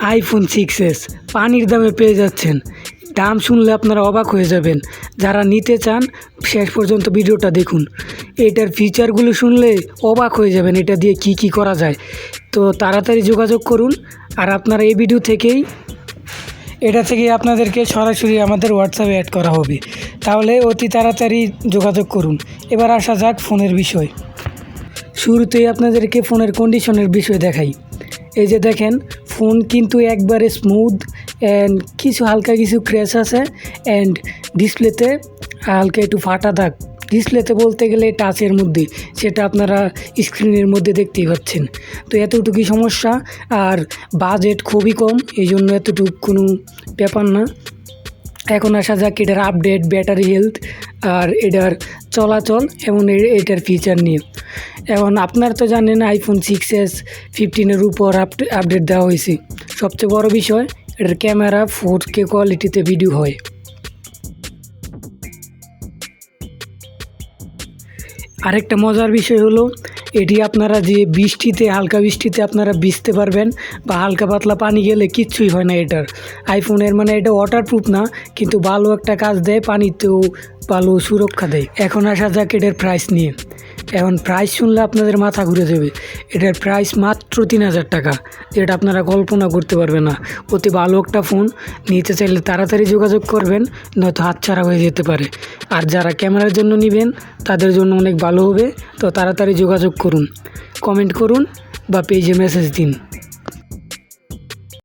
IPhone six S পানির দামে পেয়ে যাচ্ছেন। দাম শুনলে আপনারা অবাক হয়ে যাবেন। যারা নিতে চান, শেষ পর্যন্ত ভিডিওটা দেখুন। এটার ফিচারগুলো শুনলে অবাক হয়ে যাবেন, এটা দিয়ে কি কি করা যায়। তো তাড়াতাড়ি যোগাযোগ করুন। আর আপনারা এই ভিডিও থেকেই, এটা থেকে আপনাদেরকে সরাসরি আমাদের হোয়াটসঅ্যাপে অ্যাড করা হবে। তাহলে অতি তাড়াতাড়ি যোগাযোগ করুন। এবার আসা যাক ফোনের বিষয়। শুরুতেই আপনাদেরকে ফোনের কন্ডিশনের বিষয় দেখাই। এই যে দেখেন, ফোন কিন্তু একবারে স্মুথ অ্যান্ড কিছু হালকা কিছু ক্র্যাশ আছে অ্যান্ড ডিসপ্লেতে হালকা একটু ফাটা দাগ। ডিসপ্লেতে বলতে গেলে টাচের মধ্যে, সেটা আপনারা স্ক্রিনের মধ্যে দেখতেই পাচ্ছেন। তো এতটুকুই সমস্যা, আর বাজেট খুবই কম, এই জন্য এতটুকু কোনো ব্যাপার না। এখন আসা যাক এটার আপডেট ব্যাটারি হেলথ আর এটার চলাচল এবং এটার ফিচার নিয়ে। এখন আপনার তো জানেন আইফোন সিক্স এস ফিফটিনের উপর আপডেট দেওয়া হয়েছে। সবচেয়ে বড় বিষয়, এটার ক্যামেরা ফোর কে কোয়ালিটিতে ভিডিও হয়। আরেকটা মজার বিষয় হলো, এটি আপনারা যে বৃষ্টিতে, হালকা বৃষ্টিতে আপনারা ভিজতে পারবেন বা হালকা পাতলা পানি গেলে কিচ্ছুই হয় না এটার। আইফোনের মানে এটা ওয়াটারপ্রুফ না, কিন্তু ভালো একটা কাজ দেয় পানিতেও ভালো সুরক্ষা দেয়। এখন আসা যাক এটার প্রাইস নিয়ে। এখন প্রাইস শুনলে আপনাদের মাথা ঘুরে যাবে। এটার প্রাইস মাত্র তিন হাজার টাকা। যেটা আপনারা কল্পনা করতে পারবেন না। অতি ভালো একটা ফোন নিতে চাইলে তাড়াতাড়ি যোগাযোগ করবেন, নয়তো হাতছাড়া হয়ে যেতে পারে। আর যারা ক্যামেরার জন্য নেবেন, তাদের জন্য অনেক ভালো হবে। তো তাড়াতাড়ি যোগাযোগ করুন। কমেন্ট করুন বা পেজে মেসেজ দিন।